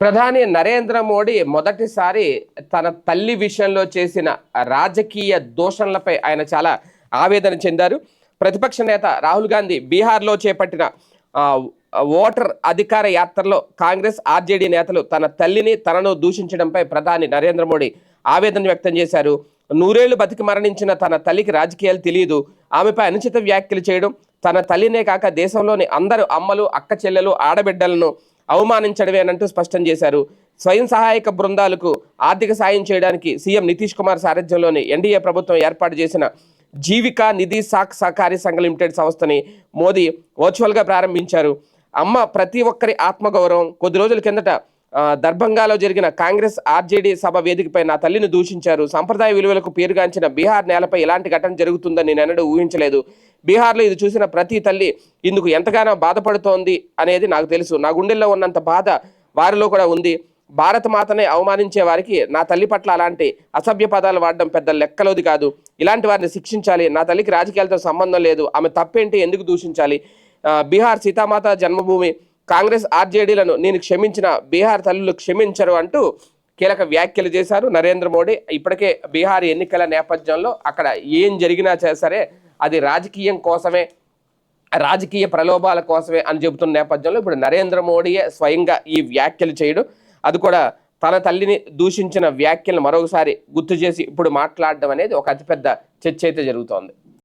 ప్రధాని నరేంద్ర మోడీ మొదటిసారి తన తల్లి విషయంలో చేసిన రాజకీయ దోషణలపై ఆయన చాలా ఆవేదన చెందారు. ప్రతిపక్ష నేత రాహుల్ గాంధీ బీహార్లో చేపట్టిన ఓటర్ అధికార యాత్రలో కాంగ్రెస్ ఆర్జేడీ నేతలు తన తల్లిని తనను దూషించడంపై ప్రధాని నరేంద్ర మోడీ ఆవేదన వ్యక్తం చేశారు. నూరేళ్ళు బతికి మరణించిన తన తల్లికి రాజకీయాలు తెలియదు. ఆమెపై అనుచిత వ్యాఖ్యలు చేయడం తన తల్లినే కాక దేశంలోని అందరు అమ్మలు అక్క చెల్లెలు ఆడబిడ్డలను అవమానించడమేనంటూ స్పష్టం చేశారు. స్వయం సహాయక బృందాలకు ఆర్థిక సాయం చేయడానికి సీఎం నితీష్ కుమార్ సారథ్యంలోని ఎన్డీఏ ప్రభుత్వం ఏర్పాటు చేసిన జీవికా నిధి సాక్ సహకారీ సంఘ లిమిటెడ్ సంస్థని మోదీ వర్చువల్గా ప్రారంభించారు. అమ్మ ప్రతి ఒక్కరి ఆత్మగౌరవం కొద్ది రోజుల కిందట దర్భంగాలో జరిగిన కాంగ్రెస్ ఆర్జేడీ సభ వేదికపై నా తల్లిని దూషించారు. సంప్రదాయ విలువలకు పేరుగాంచిన బీహార్ నేలపై ఇలాంటి ఘటన జరుగుతుందని నేను ఎన్నడూ ఊహించలేదు. బీహార్లో ఇది చూసిన ప్రతి తల్లి ఇందుకు ఎంతగానో బాధపడుతోంది అనేది నాకు తెలుసు. నా గుండెల్లో ఉన్నంత బాధ వారిలో కూడా ఉంది. భారత మాతనే అవమానించే వారికి నా తల్లి పట్ల అలాంటి అసభ్య పదాలు వాడడం పెద్ద లెక్కలోది కాదు. ఇలాంటి వారిని శిక్షించాలి. నా తల్లికి రాజకీయాలతో సంబంధం లేదు. ఆమె తప్పేంటి? ఎందుకు దూషించాలి? బీహార్ సీతామాత జన్మభూమి కాంగ్రెస్ ఆర్జేడీలను నేను క్షమించిన బీహార్ తల్లులు క్షమించరు అంటూ కీలక వ్యాఖ్యలు చేశారు నరేంద్ర మోడీ. ఇప్పటికే బీహార్ ఎన్నికల నేపథ్యంలో అక్కడ ఏం జరిగినా చే- సరే అది రాజకీయం కోసమే రాజకీయ ప్రలోభాల కోసమే అని చెబుతున్న నేపథ్యంలో ఇప్పుడు నరేంద్ర మోడీయే స్వయంగా ఈ వ్యాఖ్యలు చేయడం. అది కూడా తన తల్లిని దూషించిన వ్యాఖ్యలను మరొకసారి గుర్తు చేసి ఇప్పుడు మాట్లాడడం అనేది ఒక అతిపెద్ద చర్చ అయితే జరుగుతోంది.